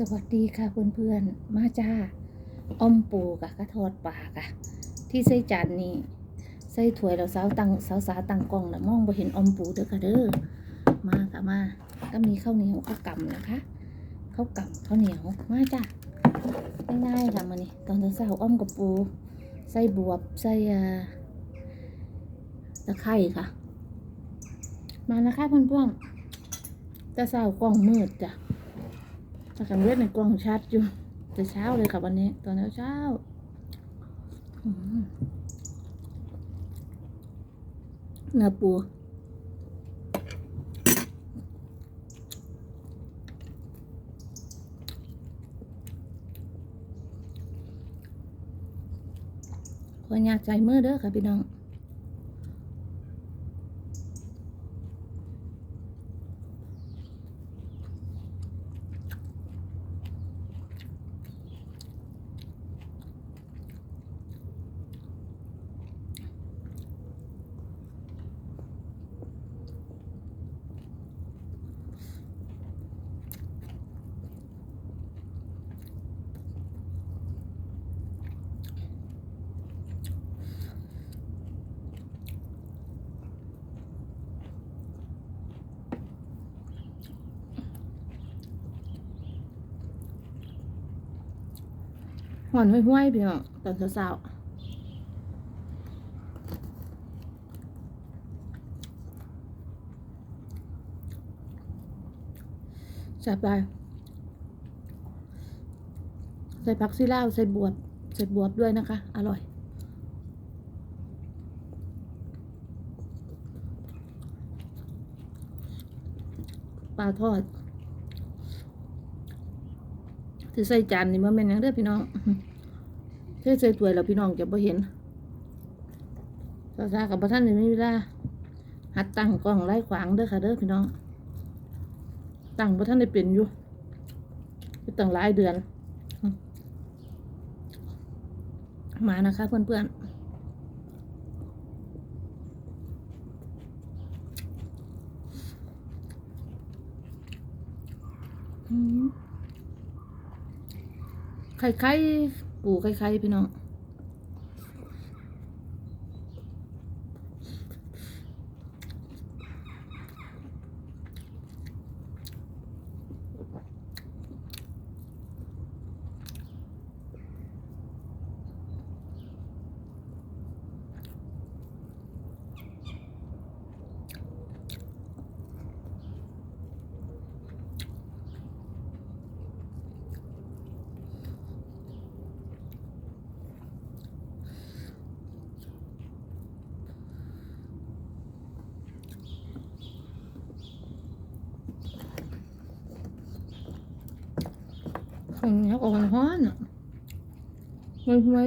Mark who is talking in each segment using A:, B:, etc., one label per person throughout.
A: สวัสดีค่ะเพื่อนๆ มาจ้าอ้อมปูกะกระทอดปลากะที่ใส่จานนี้ใส่ถ้วยเราสาวตังสาวสาตังกล้องแล้วมองบ่เห็นอ้อมปูเด้อค่ะเด้อมาค่ะมาก็มีข้าวเหนียวข้าวกำนะคะข้าวกำข้าวเหนียวมาจ้าง่ายๆค่ะมานี่ตอนเช้าอ้อมกับปูใส่บวบใส่ตะไคร่ค่ะ มานะคะเพื่อนๆแต่เช้ากล้องมืดจ้ะ ถ้ากันเวทในกล้องชัดอยู่แต่เช้าเลยค่ะวันนี้ ตอนเช้าเนื้อปูขออยากใจมือเด้อค่ะพี่น้อง หวานห้วยๆพี่น้องตอนเช้าๆแซ่บไปใส่ผักซีลาวใส่บวบใส่บวบด้วยนะคะ อร่อย ปลาทอด ถือใส่จานนี่มันเป็นยังเด้อพี่น้องเทใส่ถ้วยแล้วพี่น้องจะบ่เห็นซาซากับพระท่านนี่ไมีเวลาหัดตั้งกล้องไล่ขวางเด้อค่ะเด้อพี่น้อง ตั้งพระท่านได้เป็นอยู่ไปตั้งหลายเดือน มานะคะเพื่อนๆอืม ไข่ไข่ปูไข่ไข่พี่น้อง ของเนี้ยของฮ้อนอะไม่ไม่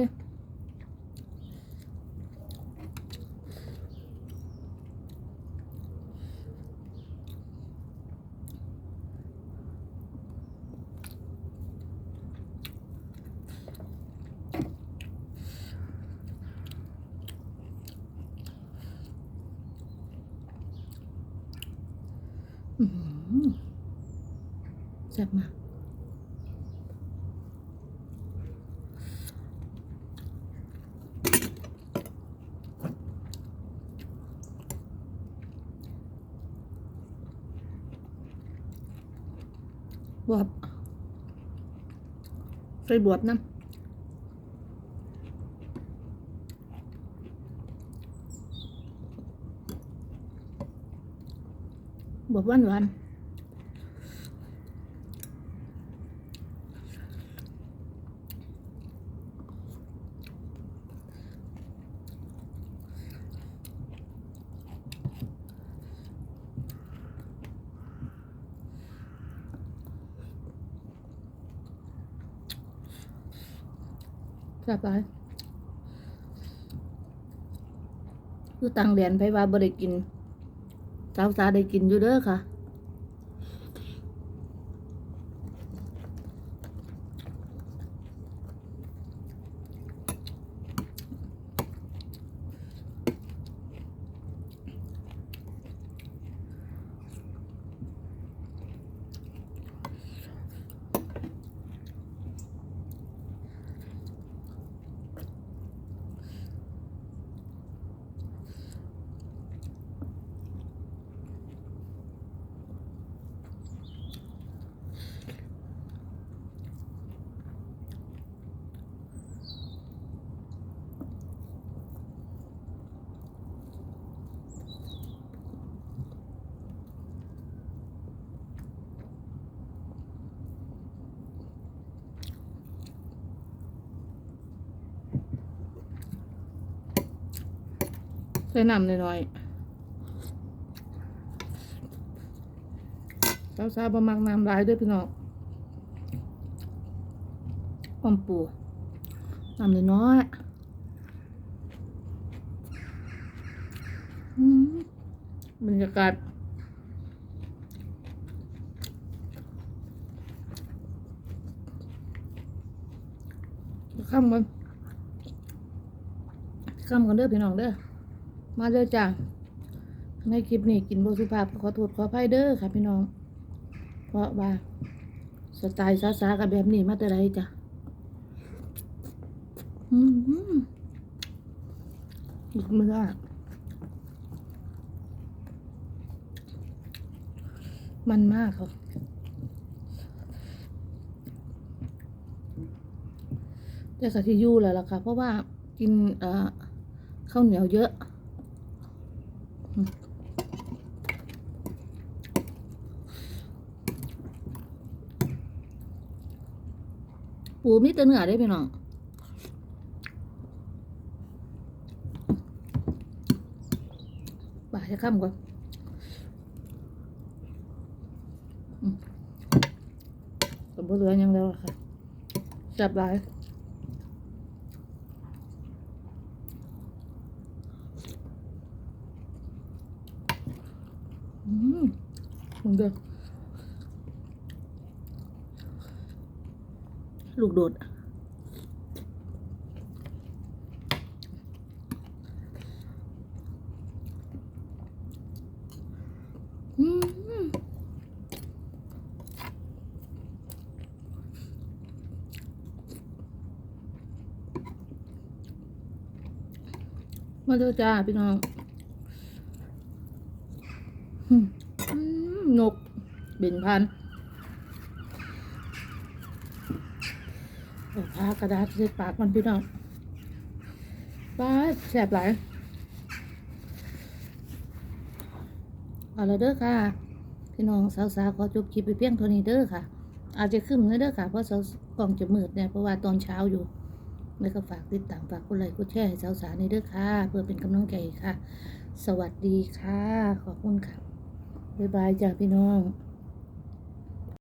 A: อื้อหือแซ่ บวบใส่บวบนะบวบหวานหวาน แซ่บไปคือตังเรียนไปว่าบริกิน สาวสาได้กินอยู่เด้อค่ะ ส่น้ำหน่อยๆสาวๆประมักน้ำลายด้วยพี่น้องออมปูน้ำน้อยๆอืมบรรยากาศข้ามกันข้ามกันเด้อพี่น้องเด้อ มาเด้อจ้าในคลิปนี้กินบสุภาพขอโทษขออภัยเด้อค่ะพี่น้อง เพราะว่าสไตล์ซาๆกับแบบนี้มาแต่ไรจ้ะอืมบึกมืออะมันมากค่ะแต่กะทิยูแล้วล่ะค่ะ เพราะว่ากินข้าวเหนียวเยอะ ปูมีแต่เนื้อได้พี่น้องป่าจะข้ามก่อนอืมกับบัเหลือยังแล้วค่ะแซ่บหลายอืมมึงเด้อ ลูกโดด อืมมาเด้อจ้าพี่น้องอืมอืมนกเบ่งพันเอา ผ้ากระดาษใส่ปากมันพี่น้องป้าแสบหลายเอาละเด้อค่ะ พี่น้องสาวๆขอจบคลิปไปเพียงเท่านี้เด้อค่ะ อาจจะขึ้นเลยเด้อค่ะ เพราะสาวกล่องจะมืดเนี่ยเพราะว่าตอนเช้าอยู่แล้วก็ฝากติดตามฝากกดไลค์กดแชร์ให้สาวๆนี่เด้อค่ะ เพื่อเป็นกำลังใจค่ะ สวัสดีค่ะ ขอบคุณค่ะ บ๊ายบายจ้าพี่น้อง